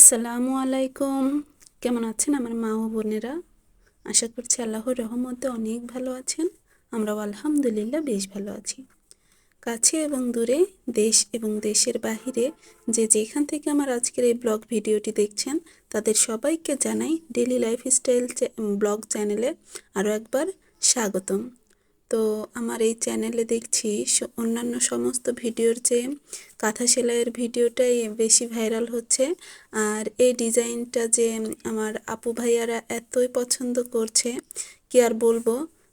আসসালামু আলাইকুম। কেমন আছেন আমার মা ও বোনেরা? আশা করছি আল্লাহর রহমতে অনেক ভালো আছেন। আমরাও আলহামদুলিল্লাহ বেশ ভালো আছি। কাছে এবং দূরে, দেশ এবং দেশের বাহিরে যে যেখান থেকে আমার আজকের এই ব্লগ ভিডিওটি দেখছেন, তাদের সবাইকে জানাই ডেলি লাইফস্টাইল ব্লগ চ্যানেলে আরও একবার স্বাগতম। তো আমার এই চ্যানেলে দেখছি অন্যান্য সমস্ত ভিডিওর চেয়ে কাঁথা সেলাইয়ের ভিডিওটাই বেশি ভাইরাল হচ্ছে। আর এই ডিজাইনটা যে আমার আপু ভাইয়ারা এতই পছন্দ করছে, কি আর বলব?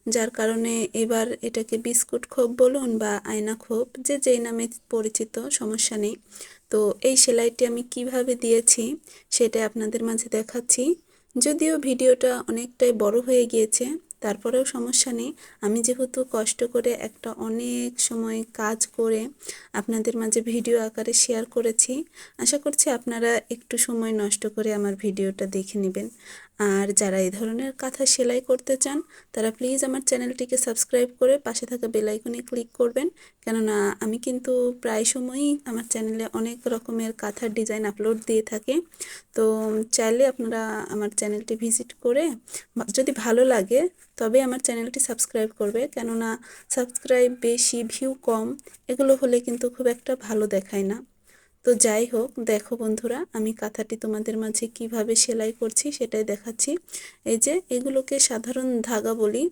যার কারণে এবার এটাকে বিস্কুট খোপ বলুন বা আয়না খোপ, যে যেই নামে পরিচিত, সমস্যা নেই। তো এই সেলাইটি আমি কীভাবে দিয়েছি সেটা আপনাদের মাঝে দেখাচ্ছি। যদিও ভিডিওটা অনেকটাই বড় হয়ে গিয়েছে তারপরেও সমস্যা নেই। আমি যেহেতু কষ্ট করে একটা অনেক সময় কাজ করে আপনাদের মাঝে ভিডিও আকারে শেয়ার করেছি, আশা করছি আপনারা একটু সময় নষ্ট করে আমার ভিডিওটা দেখে নেবেন। আর যারা এই ধরনের কাঁথা সেলাই করতে চান, তারা প্লিজ আমার চ্যানেলটিকে সাবস্ক্রাইব করে পাশে থাকা বেল আইকনে ক্লিক করবেন। কেননা আমি কিন্তু প্রায় সময়ই আমার চ্যানেলে অনেক রকমের কাঁথার ডিজাইন আপলোড দিয়ে থাকি। তো চাইলে আপনারা আমার চ্যানেলটি ভিজিট করে যদি ভালো লাগে, তবে আমার চ্যানেলটি সাবস্ক্রাইব করবে। কেননা সাবস্ক্রাইব বেশি ভিউ কম, এগুলো হলে কিন্তু খুব একটা ভালো দেখায় না। তো যাই হোক, দেখো বন্ধুরা, আমি কাঁথাটি তোমাদের মাঝে কীভাবে সেলাই করছি সেটাই দেখাচ্ছি। এই যে এগুলোকে সাধারণ ধাগা বলি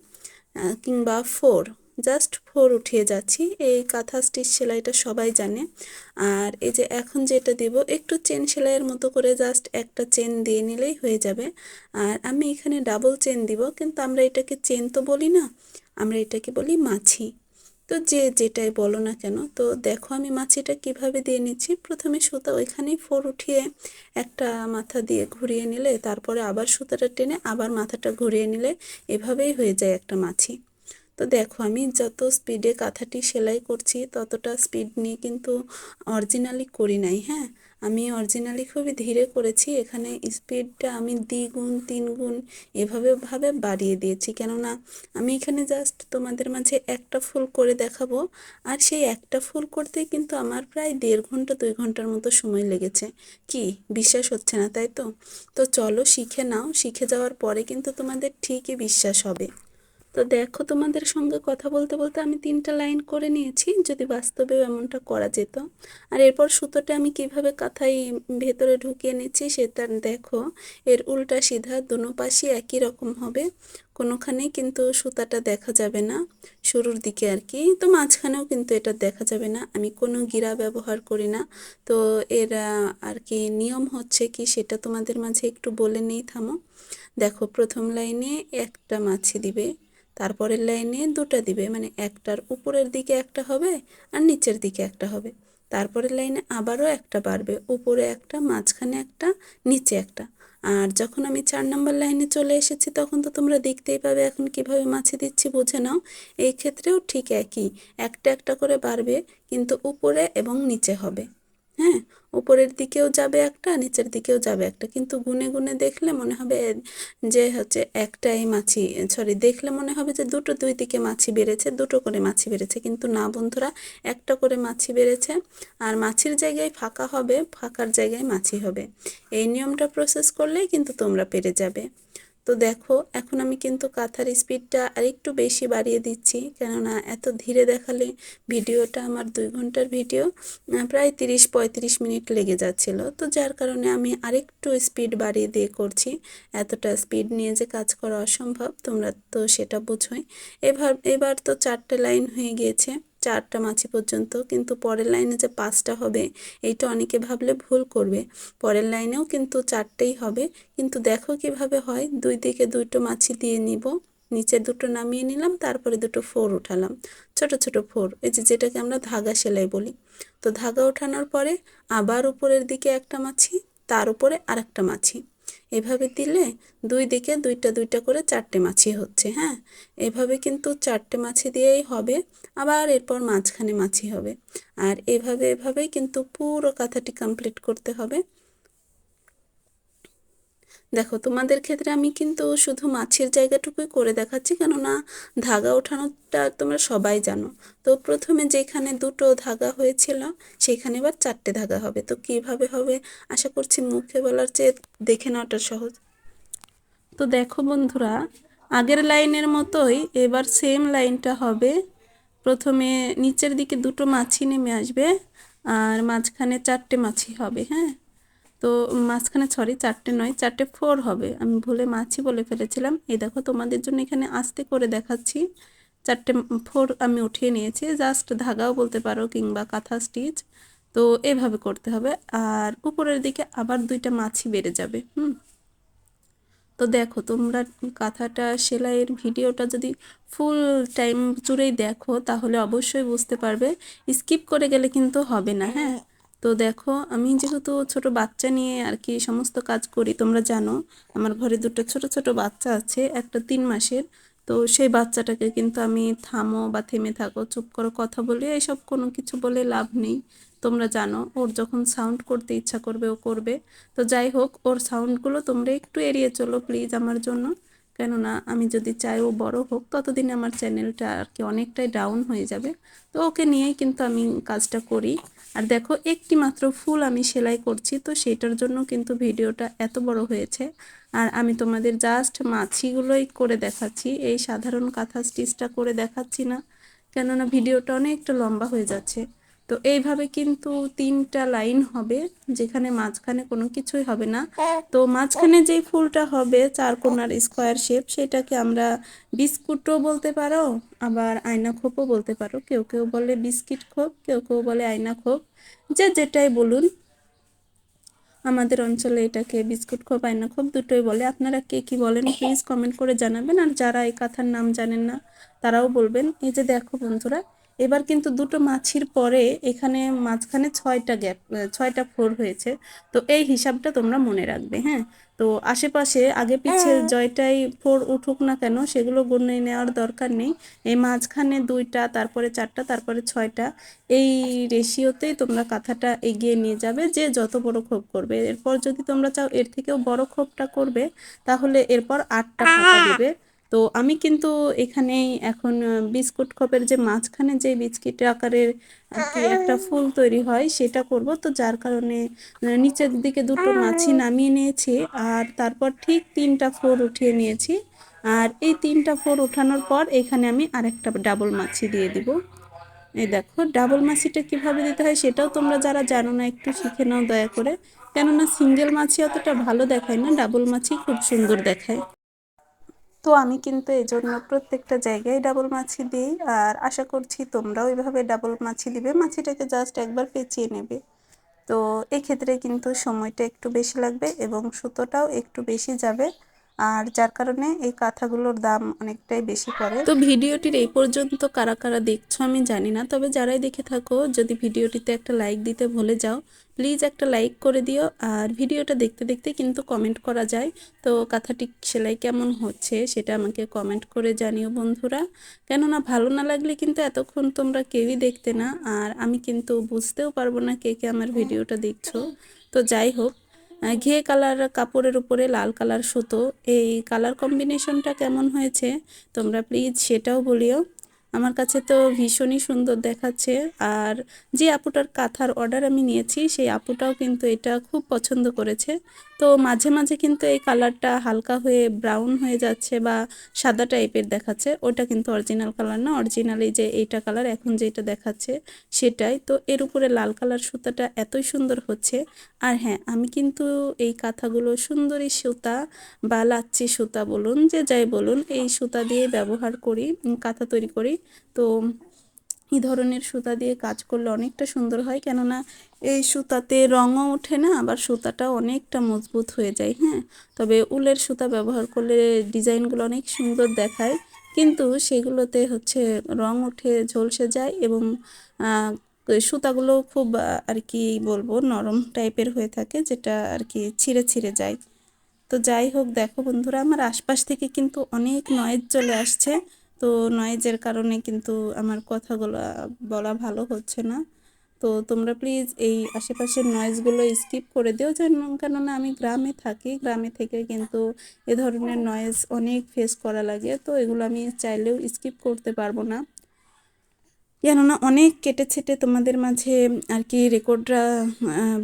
কিংবা ফোর, জাস্ট ফোর উঠিয়ে যাচ্ছি। এই কাঁথা স্টিচ সেলাইটা সবাই জানে। আর এই যে এখন যেটা দিব, একটু চেন সেলাইয়ের মতো করে জাস্ট একটা চেন দিয়ে নিলেই হয়ে যাবে। আর আমি এখানে ডাবল চেন দিব, কিন্তু আমরা এটাকে চেন তো বলি না, আমরা এটাকে বলি মাছি। তো যে যেটাই বলো না কেন, তো দেখো আমি মাছিটা কীভাবে দিয়ে নিচ্ছি। প্রথমে সুতা ওইখানেই ফোর উঠিয়ে একটা মাথা দিয়ে ঘুরিয়ে নিলে, তারপরে আবার সুতাটা টেনে আবার মাথাটা ঘুরিয়ে নিলে এভাবেই হয়ে যায় একটা মাছি। তো দেখো, আমি যত স্পিডে কাঁথাটি সেলাই করছি, ততটা স্পিড নিয়ে কিন্তু অরিজিনালি করি নাই হ্যাঁ? আমি অরিজিনালি খুবই ধীরে করেছি, এখানে স্পিডটা আমি দ্বিগুণ, তিনগুণ এভাবে ভাবে বাড়িয়ে দিয়েছি। কেননা, আমি এখানে জাস্ট তোমাদের মাঝে একটা ফুল করে দেখাবো, আর সেই একটা ফুল করতে কিন্তু আমার প্রায় দেড় ঘণ্টা, দুই ঘণ্টার মতো সময় লেগেছে। কি? বিশ্বাস হচ্ছে না, তাই তো? তো চলো শিখে নাও, শিখে যাওয়ার পরে কিন্তু তোমাদের ঠিকই বিশ্বাস হবে। তো দেখো তোমাদের সঙ্গে কথা বলতে বলতে আমি তিনটা লাইন করে নিয়েছি, যদি বাস্তবেও এমনটা করা যেত। আর এরপর সুতোটা আমি কীভাবে কাঁথায় ভেতরে ঢুকিয়ে নিচ্ছি সেটা দেখো। এর উল্টা সিধা দুনো পাশই একই রকম হবে, কোনোখানে কিন্তু সুতাটা দেখা যাবে না শুরুর দিকে আর কি। তো মাঝখানেও কিন্তু এটা দেখা যাবে না, আমি কোনো গিরা ব্যবহার করি না। তো এর আর কি নিয়ম হচ্ছে কি সেটা তোমাদের মাঝে একটু বলে নেই, থামো। দেখো প্রথম লাইনে একটা মাছি দিবে তারপরের লাইনে দুটো দিবে মানে একটার উপরের দিকে একটা হবে আর নিচের দিকে একটা হবে। তারপরের লাইনে আবারও একটা বাড়বে, উপরে একটা, মাঝখানে একটা, নিচে একটা। আর যখন আমি চার নম্বর লাইনে চলে এসেছি, তখন তো তোমরা দেখতেই পাবে এখন কীভাবে মাছি দিচ্ছি, বুঝে নাও। এই ক্ষেত্রেও ঠিক একই, একটা একটা করে বাড়বে, কিন্তু উপরে এবং নিচে হবে। হ্যাঁ? উপরের দিকেও যাবে একটা, নিচের দিকেও যাবে একটা। কিন্তু গুনে গুনে দেখলে মনে হবে যে হচ্ছে একটাই মাছি সরি দেখলে মনে হবে যে দুটো দুই দিকে মাছি বেড়েছে, দুটো করে মাছি বেড়েছে। কিন্তু না বন্ধুরা, একটা করে মাছি বেড়েছে আর মাছির জায়গায় ফাঁকা হবে, ফাঁকার জায়গায় মাছি হবে। এই নিয়মটা প্রসেস করলেই কিন্তু তোমরা পেরে যাবে। তো দেখো, এখন আমি কিন্তু কাঁথার স্পিডটা আরেকটু বেশি বাড়িয়ে দিচ্ছি। কেননা এত ধীরে দেখালে ভিডিওটা আমার দুই ঘণ্টার ভিডিও প্রায় তিরিশ পঁয়ত্রিশ মিনিট লেগে যাচ্ছিল। তো যার কারণে আমি আরেকটু স্পিড বাড়িয়ে দিয়ে করছি। এতটা স্পিড নিয়ে যে কাজ করা অসম্ভব, তোমরা তো সেটা বোঝোই। এবার এবার তো চারটে লাইন হয়ে গিয়েছে। চারটা মাছি পর্যন্ত, কিন্তু পরের লাইনে যে পাঁচটা হবে, এইটা অনেকে ভাবলে ভুল করবে। পরের লাইনেও কিন্তু চারটেই হবে, কিন্তু দেখো কীভাবে হয়, দুই দিকে দুটো মাছি দিয়ে নিব, নিচে দুটো নামিয়ে নিলাম, তারপরে দুটো ফোর উঠালাম। ছোট ছোট ফোর, এই যে যেটাকে আমরা ধাগা সেলাই বলি। তো ধাগা ওঠানোর পরে আবার উপরের দিকে একটা মাছি তার উপরে আরেকটা মাছি এভাবে দিলে দুই দিকে দুইটা দুইটা করে চারটে মাছি হচ্ছে হ্যাঁ? এভাবে কিন্তু চারটে মাছি দিয়েই হবে, আবার এরপর মাঝখানে মাছি হবে। আর এভাবে, এভাবেই কিন্তু পুরো কাঁথাটি কমপ্লিট করতে হবে। দেখো, তোমাদের ক্ষেত্রে আমি কিন্তু শুধু মাছের জায়গাটুকুই করে দেখাচ্ছি, কেননা ধাগা ওঠানোটা তোমরা সবাই জানো। তো প্রথমে যেখানে দুটো ধাগা হয়েছিল, সেখানে এবার চারটে ধাগা হবে। তো কীভাবে হবে, আশা করছি মুখে বলার চেয়ে দেখে নেওয়াটা সহজ। তো দেখো বন্ধুরা, আগের লাইনের মতোই এবার সেম লাইনটা হবে। প্রথমে নিচের দিকে দুটো মাছি নেমে আসবে, আর মাঝখানে চারটে মাছি হবে হ্যাঁ? তো মাঝখানে সরি চারটে নয়, চারটে ফোর হবে। আমি ভুলে মাছি বলে ফেলেছিলাম। এই দেখো, তোমাদের জন্য এখানে আস্তে করে দেখাচ্ছি। চারটে ফোর আমি উঠিয়ে নিয়েছি। জাস্ট ধাগাও বলতে পারো কিংবা কাঁথা স্টিচ তো এভাবে করতে হবে। আর উপরের দিকে আবার দুইটা মাছি বেড়ে যাবে, হুম? তো দেখো, তোমরা কাঁথাটা সেলাইয়ের ভিডিওটা যদি ফুল টাইম জুড়েই দেখো, তাহলে অবশ্যই বুঝতে পারবে। স্কিপ করে গেলে কিন্তু হবে না হ্যাঁ? তো দেখো, আমি যেহেতু ছোট বাচ্চা নিয়ে আর কি সমস্ত কাজ করি, তোমরা জানো, আমার ঘরে দুটো ছোট ছোট বাচ্চা আছে, একটা তিন মাসের। তো সেই বাচ্চাটাকে কিন্তু আমি থামো বা থেমে থাকো, চুপ করো, কথা বলে, এইসব কোনো কিছু বলে লাভ নেই। তোমরা জানো, ওর যখন সাউন্ড করতে ইচ্ছা করবে, ও করবে। তো যাই হোক, ওর সাউন্ডগুলো তোমরা একটু এড়িয়ে চলো প্লিজ আমার জন্য। কেননা আমি যদি চাই ও বড় হোক, ততদিনে আমার চ্যানেলটা আর কি অনেকটাই ডাউন হয়ে যাবে। তো ওকে নিয়েই কিন্তু আমি কাজটা করি। আর দেখো, একটি মাত্র ফুল আমি সেলাই করছি, তো সেটার জন্য কিন্তু ভিডিওটা এত বড় হয়েছে। আর আমি তোমাদের জাস্ট মাছিগুলোই করে দেখাচ্ছি, এই সাধারণ কাঁথা স্টিচটা করে দেখাচ্ছি না, কেননা ভিডিওটা অনেকটা লম্বা হয়ে যাচ্ছে। তো এইভাবে কিন্তু তিনটা লাইন হবে, যেখানে মাঝখানে কোনো কিছুই হবে না। তো মাঝখানে যেই ফুলটা হবে চার কোনার স্কোয়ার শেপ, সেটাকে আমরা বিস্কুটও বলতে পারো, আবার আয়না খোপও বলতে পারো। কেউ কেউ বলে বিস্কিট খোপ, কেউ কেউ বলে আয়না খোপ। যে যেটাই বলুন, আমাদের অঞ্চলে এটাকে বিস্কুট খোপ, আয়না খোপ দুটোই বলে। আপনারা কে কি বলেন প্লিজ কমেন্ট করে জানাবেন। আর যারা এই কাঁথার নাম জানেন না, তারাও বলবেন। এই যে দেখো বন্ধুরা এবার কিন্তু দুটো মাছির পরে এখানে মাঝখানে ছয়টা গ্যাপ ছয়টা ফোর হয়েছে। তো এই হিসাবটা তোমরা মনে রাখবে হ্যাঁ? তো আশেপাশে আগে পিছে জয়টাই ফোর উঠুক না কেন সেগুলো গুনে নেওয়ার দরকার নেই। এই মাঝখানে দুইটা তারপরে চারটা তারপরে ছয়টা এই রেশিওতেই তোমরা কাঁথাটা এগিয়ে নিয়ে যাবে যে যত বড় খোপ করবে। এরপর যদি তোমরা চাও এর থেকেও বড় খোপটা করবে তাহলে এরপর আটটা ফাঁকা দেবে। তো আমি কিন্তু এখানেই এখন বিস্কুট খোপের যে মাঝখানে যে বিস্কিট আকারের কি একটা ফুল তৈরি হয়, সেটা করব। তো যার কারণে নিচের দিকে দুটো মাছি নামিয়ে নিয়েছি আর তারপর ঠিক তিনটা ফ্লোর উঠিয়ে নিয়েছি। আর এই তিনটা ফ্লোর ওঠানোর পর এখানে আমি আরেকটা ডাবল মাছি দিয়ে দিব। এই দেখো, ডাবল মাছিটা কীভাবে দিতে হয় সেটাও তোমরা যারা জানো না, একটু শিখে নাও দয়া করে। কেননা সিঙ্গেল মাছি অতটা ভালো দেখায় না, ডাবল মাছি খুব সুন্দর দেখায়। তো আমি কিন্তু এই জন্য প্রত্যেকটা জায়গায় ডাবল মাছি দিই আর আশা করছি তোমরাও এভাবে ডাবল মাছি দিবে। মাছিটাকে জাস্ট একবার পেঁচিয়ে নেবে। তো এক্ষেত্রে কিন্তু সময়টা একটু বেশি লাগবে এবং সুতোটাও একটু বেশি যাবে। আর যার কারণে এই কাঁথাগুলোর দাম অনেকটাই বেশি পড়ে। তো ভিডিওটির এই পর্যন্ত কারা কারা দেখছ আমি জানি না, তবে যারাই দেখে থাকো, যদি ভিডিওটিতে একটা লাইক দিতে ভুলে যাও প্লিজ একটা লাইক করে দিও। আর ভিডিওটা দেখতে দেখতে কিন্তু কমেন্ট করা যায়। তো কাঁথাটি সেলাই কেমন হচ্ছে সেটা আমাকে কমেন্ট করে জানিও বন্ধুরা। কেননা ভালো না লাগলে কিন্তু এতক্ষণ তোমরা কেউই দেখতে না, আর আমি কিন্তু বুঝতেও পারব না কে কে আমার ভিডিওটা দেখছ। তো যাই হোক ঘিয়ে কালার কাপড়ের উপরে লাল কালার সুতো। এই কালার কম্বিনেশনটা কেমন হয়েছে তোমরা প্লিজ সেটাও বলিও। আমার কাছে তো ভীষণই সুন্দর দেখাচ্ছে। আর যে আপুটার কাঁথার অর্ডার আমি নিয়েছি, সেই আপুটাও কিন্তু এটা খুব পছন্দ করেছে। তো মাঝে মাঝে কিন্তু এই কালারটা হালকা হয়ে ব্রাউন হয়ে যাচ্ছে বা সাদা টাইপের দেখাচ্ছে। ওটা কিন্তু অরিজিনাল কালার না অরিজিনালি যে এইটা কালার এখন যেটা দেখাচ্ছে সেটাই। তো এর উপরে লাল কালার সুতাটা এতই সুন্দর হচ্ছে। আর হ্যাঁ আমি কিন্তু এই কাঁথাগুলো সুন্দরী সুতা বা লাচ্ছি সুতা বলুন, যে যাই বলুন, এই সুতা দিয়ে ব্যবহার করি কাঁথা তৈরি করি। তো এই ধরনের সুতা দিয়ে কাজ করলে অনেকটা সুন্দর হয়। কেননা এই সুতাতে রঙও ওঠে না, আবার সুতাটাও অনেকটা মজবুত হয়ে যায় হ্যাঁ? তবে উলের সুতা ব্যবহার করলে ডিজাইনগুলো অনেক সুন্দর দেখায়। কিন্তু সেগুলোতে হচ্ছে রং উঠে, ঝলসে যায় এবং সুতাগুলো খুব আর কি বলব, নরম টাইপের হয়ে থাকে, যেটা আর কি ছিঁড়ে ছিঁড়ে যায়। তো যাই হোক, দেখো বন্ধুরা, আমার আশপাশ থেকে কিন্তু অনেক নয়েজ চলে আসছে। তো নয়েজের কারণে কিন্তু আমার কথাগুলো বলা ভালো হচ্ছে না। তো তোমরা প্লিজ এই আশেপাশের নয়েজগুলো স্কিপ করে দিও। যেন কেননা আমি গ্রামে থাকি, গ্রামে থেকে কিন্তু এ ধরনের নয়েজ অনেক ফেস করা লাগে। তো এগুলো আমি চাইলেও স্কিপ করতে পারব না। কেননা অনেক কেটে ছেটে তোমাদের মাঝে আর কি রেকর্ডরা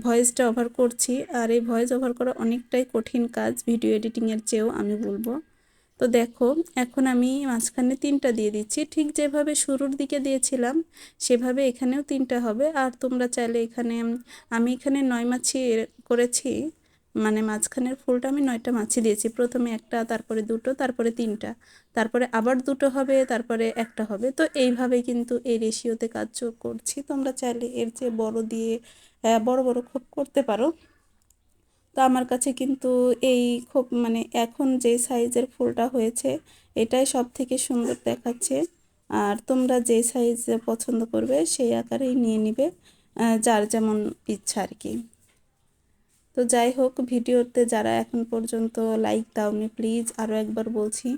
ভয়েসটা ওভার করছি। আর এই ভয়েস ওভার করা অনেকটাই কঠিন কাজ। ভিডিও এডিটিংয়ের চেয়েও আমি বলব। তো দেখো, এখন আমি মাঝখানে তিনটা দিয়ে দিচ্ছি। ঠিক যেভাবে শুরুর দিকে দিয়েছিলাম, সেভাবে এখানেও তিনটা হবে। আর তোমরা চাইলে এখানে, আমি এখানে নয় মাছি করেছি মানে মাঝখানের ফুলটা আমি নয়টা মাছি দিয়েছি। প্রথমে একটা, তারপরে দুটো, তারপরে তিনটা, তারপরে আবার দুটো হবে, তারপরে একটা হবে। তো এইভাবে কিন্তু এই রেশিওতে কাজ করছি। তোমরা চাইলে এর চেয়ে বড় দিয়ে বড় বড় খুব করতে পারো। তো আমার কাছে কিন্তু এই খুব মানে এখন যে সাইজের ফুলটা হয়েছে, এটাই সব থেকে সুন্দর দেখাচ্ছে। আর তোমরা যে সাইজ পছন্দ করবে সেই আকারেই নিয়ে নিবে যার যেমন ইচ্ছা আর কি। তো যাই হোক, ভিডিওতে যারা এখন পর্যন্ত লাইক দাওনি প্লিজ আরও একবার বলছি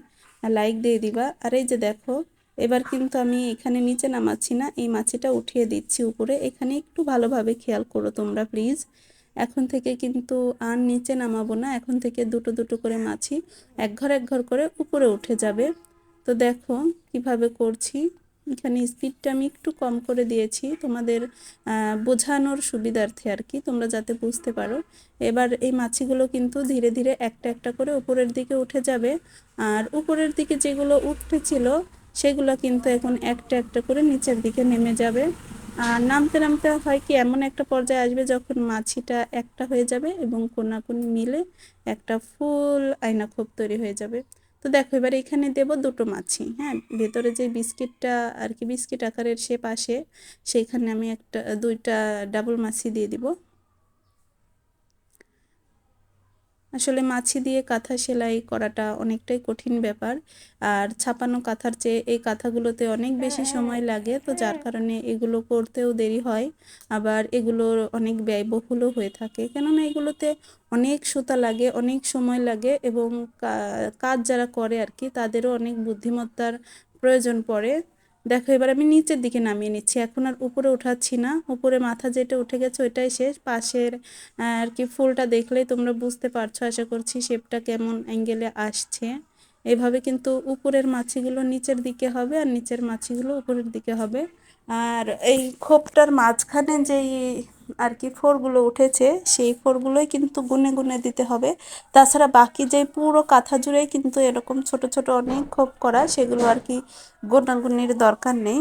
লাইক দিয়ে দিবা। আর এই যে দেখো, এবার কিন্তু আমি এখানে নিচে নামাচ্ছি না, এই মাছিটা উঠিয়ে দিচ্ছি উপরে। এখানে একটু ভালোভাবে খেয়াল করো তোমরা প্লিজ এখন থেকে কিন্তু আর নিচে নামাবো না, এখন থেকে দুটো দুটো করে মাছি এক ঘর এক ঘর করে উপরে উঠে যাবে। তো দেখো কীভাবে করছি, এখানে স্পিডটা আমি একটু কম করে দিয়েছি, তোমাদের বোঝানোর সুবিধার্থে আর কি, তোমরা যাতে বুঝতে পারো। এবার এই মাছিগুলো কিন্তু ধীরে ধীরে একটা একটা করে উপরের দিকে উঠে যাবে, আর উপরের দিকে যেগুলো উঠতেছিল সেগুলো কিন্তু এখন একটা একটা করে নিচের দিকে নেমে যাবে। নামতে নামতে হয় কি, এমন একটা পর্যায়ে আসবে যখন মাছিটা একটা হয়ে যাবে এবং কোনাকুনি মিলে একটা ফুল আয়না খোপ তৈরি হয়ে যাবে। তো দেখো, এবার এখানে দেব দুটো মাছি হ্যাঁ? ভেতরে যে বিস্কিটটা আর কি, বিস্কিট আকারের সে পাশে সেইখানে আমি একটা, দুইটা ডাবল মাছি দিয়ে দিব। আসলে মাছি দিয়ে কাঁথা সেলাই করাটা অনেকটাই কঠিন ব্যাপার। আর ছাপানো কাঁথার চেয়ে এই কাঁথাগুলোতে অনেক বেশি সময় লাগে তো যার কারণে এগুলো করতেও দেরি হয়। আবার এগুলোর অনেক ব্যয়বহুলও হয়ে থাকে। কেননা এগুলোতে অনেক সুতা লাগে অনেক সময় লাগে এবং কাজ যারা করে আর কি তাদেরও অনেক বুদ্ধিমত্তার প্রয়োজন পড়ে। দেখো, এবার আমি নিচের দিকে নামিয়ে নিচ্ছি। এখন আর উপরে উঠাচ্ছি না। উপরে মাথা যেটা উঠে গেছে ওইটাই শেষ। পাশের আর কি ফুলটা দেখলেই তোমরা বুঝতে পারছ। আশা করছি শেপটা কেমন অ্যাঙ্গেলে আসছে। এভাবে কিন্তু উপরের মাছিগুলো নিচের দিকে হবে আর নিচের মাছিগুলো উপরের দিকে হবে। আর এই খোপটার মাঝখানে যেই আর কি ফোরগুলো উঠেছে, সেই ফোরগুলোই কিন্তু গুনে গুনে দিতে হবে। তাছাড়া বাকি যে পুরো কাঁথা জুড়েই কিন্তু এরকম ছোট ছোট অনেক খোপ করা, সেগুলো আর কি গোনাগুনির দরকার নেই।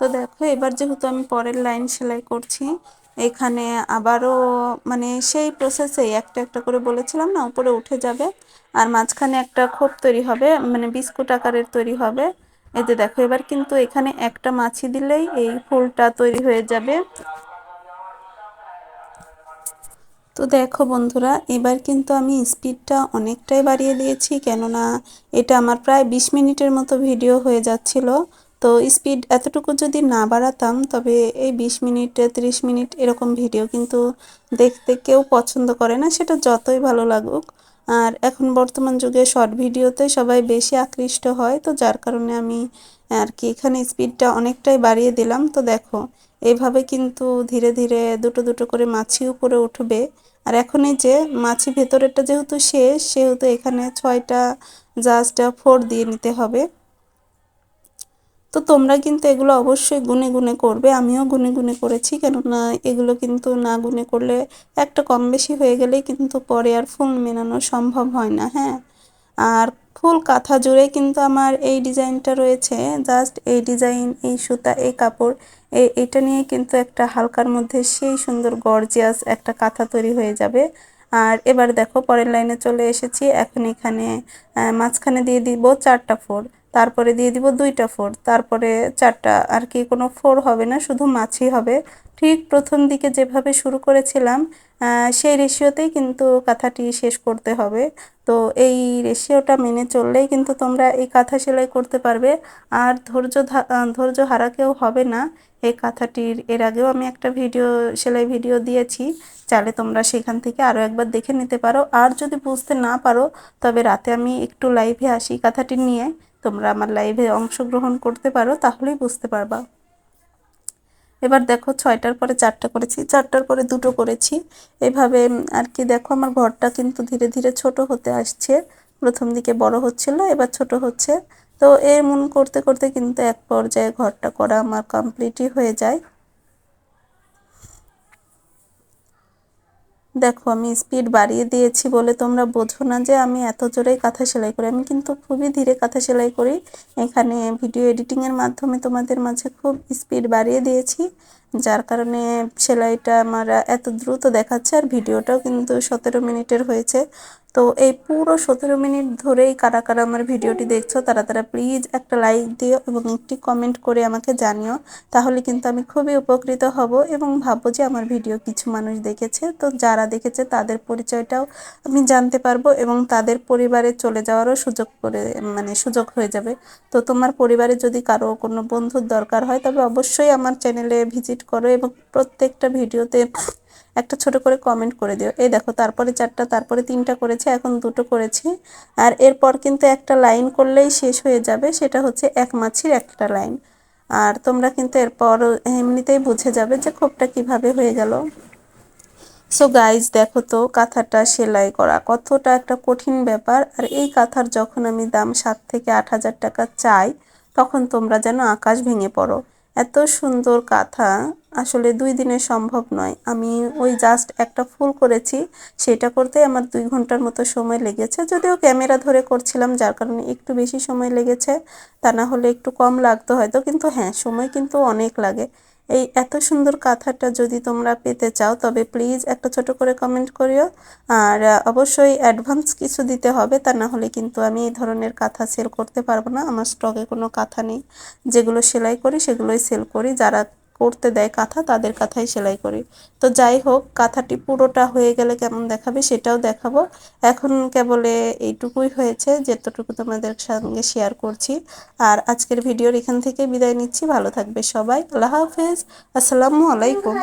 তো দেখো, এবার যেহেতু আমি পরের লাইন সেলাই করছি এখানে আবারও মানে সেই প্রসেসেই একটা একটা করে বলেছিলাম না, উপরে উঠে যাবে আর মাঝখানে একটা খোপ তৈরি হবে মানে বিস্কুট আকারের তৈরি হবে। এই যে দেখো, এবার কিন্তু এখানে একটা মাছি দিলেই এই ফুলটা তৈরি হয়ে যাবে। তো দেখো বন্ধুরা, এবার কিন্তু আমি স্পিডটা অনেকটাই বাড়িয়ে দিয়েছি, কেননা এটা আমার প্রায় বিশ মিনিটের মতো ভিডিও হয়ে যাচ্ছিল। তো স্পিড এতটুকু যদি না বাড়াতাম, তবে এই বিশ মিনিট, ত্রিশ মিনিট এরকম ভিডিও কিন্তু দেখতে কেউ পছন্দ করে না, সেটা যতই ভালো লাগুক। আর এখন বর্তমান যুগে শর্ট ভিডিওতে সবাই বেশি আকৃষ্ট হয়, তো যার কারণে আমি আর কি এখানে স্পিডটা অনেকটাই বাড়িয়ে দিলাম। তো দেখো এইভাবে কিন্তু ধীরে ধীরে দুটো দুটো করে মাছি উপরে উঠবে। আর এখন এই যে মাছি ভেতরেরটা যেহেতু শেষ, সেহেতু এখানে ছয়টা জাস্ট ফোর দিয়ে নিতে হবে। তো তোমরা কিন্তু এগুলো অবশ্যই গুনে গুনে করবে। আমিও গুনে গুনে করেছি, কেননা এগুলো কিন্তু না গুনে করলে একটা কম বেশি হয়ে গেলেই কিন্তু পরে আর ফুল মেনানো সম্ভব হয় না হ্যাঁ? আর ফুল কাঁথা জুড়ে কিন্তু আমার এই ডিজাইনটা রয়েছে, জাস্ট এই ডিজাইন, এই সুতা, এই কাপড় এই এটা নিয়ে কিন্তু একটা হালকার মধ্যে সেই সুন্দর গর্জিয়াস একটা কাঁথা তৈরি হয়ে যাবে। আর এবার দেখো, পরের লাইনে চলে এসেছি, এখন এখানে মাঝখানে দিয়ে দিব চারটা ফোর। তারপরে দিয়ে দিব দুইটা ফোর। তারপরে চারটা। আর কি কোনো ফোর হবে না, শুধু মাছি হবে। ঠিক প্রথম দিকে যেভাবে শুরু করেছিলাম সেই রেশিওতেই কিন্তু কাঁথাটি শেষ করতে হবে। তো এই রেশিওটা মেনে চললেই কিন্তু তোমরা এই কাঁথা সেলাই করতে পারবে। আর ধৈর্য ধৈর্য হারা কেউ হবে না। এই কাঁথাটির, এর আগেও আমি একটা ভিডিও, সেলাই ভিডিও দিয়েছি। চাইলে তোমরা সেখান থেকে আরও একবার দেখে নিতে পারো। আর যদি বুঝতে না পারো, তবে রাতে আমি একটু লাইভে আসি কাঁথাটি নিয়ে। তোমরা আমার লাইভে অংশগ্রহণ করতে পারো, তাহলেই বুঝতে পারবা। এবার দেখো ছয়টার পরে চারটা করেছি, চারটার পরে দুটো করেছি। এভাবে আর কি দেখো আমার ঘরটা কিন্তু ধীরে ধীরে ছোট হতে আসছে। প্রথম দিকে বড় হচ্ছিল, এবার ছোট হচ্ছে। তো এমন করতে করতে কিন্তু এক পর্যায়ে ঘরটা করা আমার কমপ্লিটই হয়ে যায়। দেখো, আমি স্পিড বাড়িয়ে দিয়েছি বলে তোমরা বোঝো না যে আমি এত জোরেই কাঁথা সেলাই করি। আমি কিন্তু খুবই ধীরে কাঁথা সেলাই করি। এখানে ভিডিও এডিটিংয়ের মাধ্যমে তোমাদের মাঝে খুব স্পিড বাড়িয়ে দিয়েছি, যার কারণে সেলাইটা আমার এত দ্রুত দেখাচ্ছে আর ভিডিওটাও কিন্তু সতেরো মিনিটের হয়েছে। তো এই পুরো সতেরো মিনিট ধরেই কারা কারা আমার ভিডিওটি দেখছ, তারা তারা প্লিজ একটা লাইক দিও এবং একটি কমেন্ট করে আমাকে জানিও। তাহলে কিন্তু আমি খুবই উপকৃত হব এবং ভাববো যে আমার ভিডিও কিছু মানুষ দেখেছে। তো যারা দেখেছে তাদের পরিচয়টাও আমি জানতে পারব এবং তাদের পরিবারে চলে যাওয়ারও সুযোগ করে মানে সুযোগ হয়ে যাবে। তো তোমার পরিবারে যদি কারও কোনো বন্ধুর দরকার হয়, তবে অবশ্যই আমার চ্যানেলে ভিজিট করো এবং প্রত্যেকটা ভিডিওতে একটা ছোট করে কমেন্ট করে দিও। এই দেখো, তারপরে চারটা, তারপরে তিনটা করেছি, এখন দুটো করেছি। আর এরপর কিন্তু একটা লাইন করলেই শেষ হয়ে যাবে, সেটা হচ্ছে এক মাছির একটা লাইন আর তোমরা কিন্তু এরপর এমনিতেই বুঝে যাবে যে খোপটা কীভাবে হয়ে গেল। সো গাইজ দেখো তো, কাঁথাটা সেলাই করা কতটা একটা কঠিন ব্যাপার। আর এই কাঁথার যখন আমি দাম সাত থেকে আট হাজার টাকা চাই, তখন তোমরা যেন আকাশ ভেঙে পড়ো। এত সুন্দর কাঁথা আসলে দুই দিনে সম্ভব নয়। আমি ওই জাস্ট একটা ফুল করেছি, সেটা করতে আমার দুই ঘণ্টার মতো সময় লেগেছে। যদিও ক্যামেরা ধরে করছিলাম, যার কারণে একটু বেশি সময় লেগেছে, তা না হলে একটু কম লাগতো হয়তো, কিন্তু হ্যাঁ সময় কিন্তু অনেক লাগে। এই এত সুন্দর কাঁথাটা যদি তোমরা পেতে চাও, তবে প্লিজ একটা ছোট করে কমেন্ট করিও। আর অবশ্যই অ্যাডভান্স কিছু দিতে হবে, তা না হলে কিন্তু আমি এই ধরনের কাঁথা সেল করতে পারব না। আমার স্টকে কোনো কাঁথা নেই। যেগুলো সেলাই করি, সেগুলোই সেল করি। যারা করতে দেয় কাঁথা, তাদের কাঁথাই সেলাই করি। তো যাই হোক, কাঁথাটি পুরোটা হয়ে গেলে কেমন দেখাবে সেটাও দেখাবো। এখন কেবলে এইটুকুই হয়েছে, যেতটুকু তোমাদের সঙ্গে শেয়ার করছি। আর আজকের ভিডিওর এখান থেকে বিদায় নিচ্ছি। ভালো থাকবে সবাই। আল্লাহ হাফেজ। আসসালামু আলাইকুম।